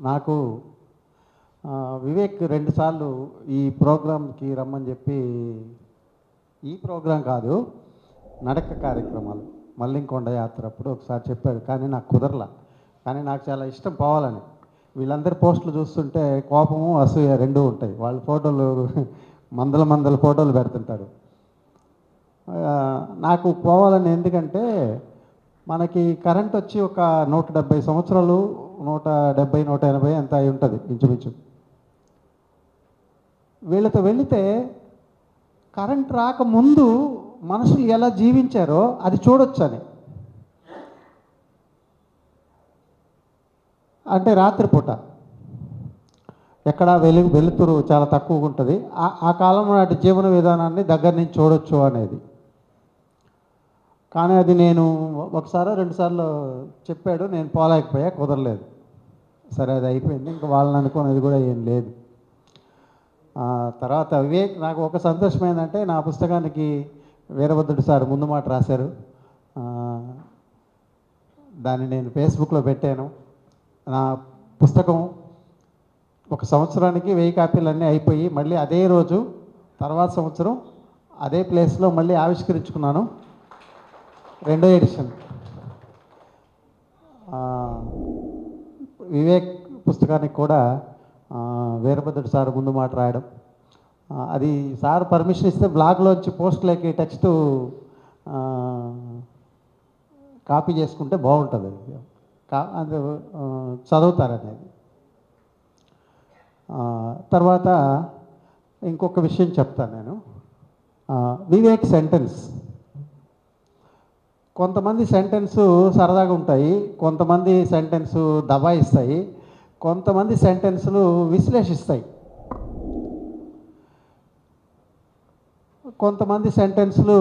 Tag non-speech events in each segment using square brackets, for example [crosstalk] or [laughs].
నాకు వివేక్ రెండుసార్లు ఈ ప్రోగ్రాంకి రమ్మని చెప్పి ఈ ప్రోగ్రాం కాదు నడక కార్యక్రమాలు మల్లింకొండ యాత్ర అప్పుడు ఒకసారి చెప్పాడు. కానీ నాకు కుదరలా. కానీ నాకు చాలా ఇష్టం పోవాలని. వీళ్ళందరి పోస్టులు చూస్తుంటే కోపము అసూయ రెండూ ఉంటాయి. వాళ్ళ ఫోటోలు [laughs] మందల మందల ఫోటోలు పెడుతుంటారు. నాకు పోవాలని ఎందుకంటే మనకి కరెంట్ వచ్చి ఒక నూట డెబ్బై సంవత్సరాలు నూట డెబ్బై నూట ఎనభై ఎంత అయి ఉంటుంది ఇంచుమించు. వీళ్ళతో వెళితే కరెంట్ రాకముందు మనుషులు ఎలా జీవించారో అది చూడొచ్చు అని. అంటే రాత్రిపూట ఎక్కడ వెలుగు వెలుతురు చాలా తక్కువగా ఉంటుంది. ఆ- ఆ కాలంలో నాటి జీవన విధానాన్ని దగ్గర నుంచి చూడొచ్చు అనేది. కానీ అది నేను ఒకసారి రెండుసార్లు చెప్పాడు నేను పోలేకపోయా కుదరలేదు. సరే అది అయిపోయింది. ఇంకా వాళ్ళని అనుకునేది కూడా ఏం లేదు. తర్వాత వివేక్ నాకు ఒక సంతోషం ఏంటంటే నా పుస్తకానికి వీరభద్రుడు సార్ ముందు మాట రాశారు. దాన్ని నేను ఫేస్బుక్లో పెట్టాను. నా పుస్తకం ఒక సంవత్సరానికి వెయ్యి కాపీలు అన్నీ అయిపోయి మళ్ళీ అదే రోజు తర్వాత సంవత్సరం అదే ప్లేస్లో మళ్ళీ ఆవిష్కరించుకున్నాను. రెండో ఎడిషన్. వివేక్ పుస్తకానికి కూడా వీరభద్రుడు సార్ ముందు మాట రాయడం. అది సార్ పర్మిషన్ ఇస్తే బ్లాగ్లోంచి పోస్ట్లోకి టెక్స్ట్ కాపీ చేసుకుంటే బాగుంటుంది. అది చదువుతారనేది. తర్వాత ఇంకొక విషయం చెప్తాను నేను. వివేక్ సెంటెన్స్. కొంతమంది సెంటెన్స్ సరదాగా ఉంటాయి కొంతమంది సెంటెన్స్ దబాయిస్తాయి కొంతమంది సెంటెన్సులు విశ్లేషిస్తాయి. కొంతమంది సెంటెన్సులు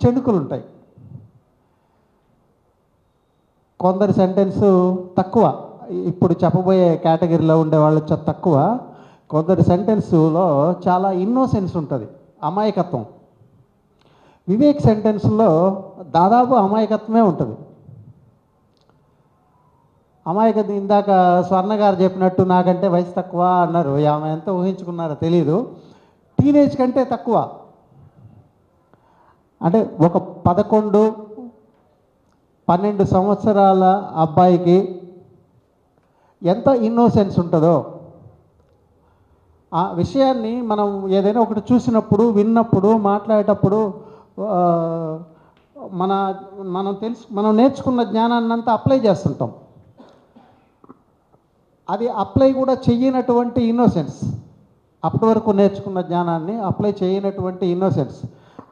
చెణుకులు ఉంటాయి కొందరి సెంటెన్స్ తక్కువ. ఇప్పుడు చెప్పబోయే కేటగిరీలో ఉండే వాళ్ళు తక్కువ. కొందరి సెంటెన్స్లో చాలా ఇన్నోసెన్స్ ఉంటుంది అమాయకత్వం. వివేక్ సెంటెన్స్లో దాదాపు అమాయకత్వమే ఉంటుంది. అమాయకత్వం ఇందాక స్వర్ణ గారు చెప్పినట్టు నాకంటే వయసు తక్కువ అన్నారు. ఆమె ఎంత ఊహించుకున్నారో తెలియదు టీనేజ్ కంటే తక్కువ. అంటే ఒక పదకొండు పన్నెండు సంవత్సరాల అబ్బాయికి ఎంత ఇన్నోసెన్స్ ఉంటుందో ఆ విషయాన్ని మనం ఏదైనా ఒకటి చూసినప్పుడు విన్నప్పుడు మాట్లాడేటప్పుడు మన మనం తెలుసు మనం నేర్చుకున్న జ్ఞానాన్ని అంతా అప్లై చేస్తుంటాం. అది అప్లై కూడా చెయ్యనటువంటి ఇన్నోసెన్స్. అప్పటి వరకు నేర్చుకున్న జ్ఞానాన్ని అప్లై చేయనటువంటి ఇన్నోసెన్స్.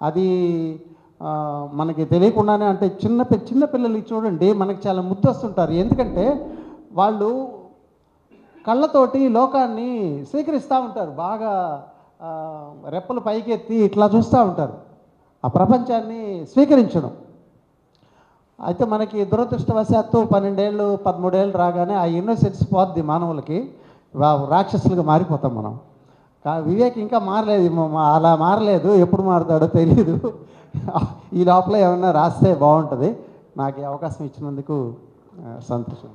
అది మనకి తెలియకుండానే అంటే చిన్న పి- చిన్న పిల్లలకి చూడండి మనకి చాలా ముద్దు వస్తుంటారు ఎందుకంటే వాళ్ళు కళ్ళతోటి లోకాన్ని స్వీకరిస్తూ ఉంటారు. బాగా రెప్పలు పైకెత్తి ఇట్లా చూస్తూ ఉంటారు. ఆ ప్రపంచాన్ని స్వీకరించడం. అయితే మనకి దురదృష్టవశాత్తు పన్నెండేళ్ళు పదమూడేళ్ళు రాగానే ఆ ఇన్నోసెన్స్ పోద్ది మానవులకి రాక్షసులుగా మారిపోతాం మనం. కా వివేక్ ఇంకా మారలేదు అలా మారలేదు ఎప్పుడు మారుతాడో తెలియదు ఈ లోపల ఏమన్నా రాస్తే బాగుంటుంది. నాకు అవకాశం ఇచ్చినందుకు సంతోషం.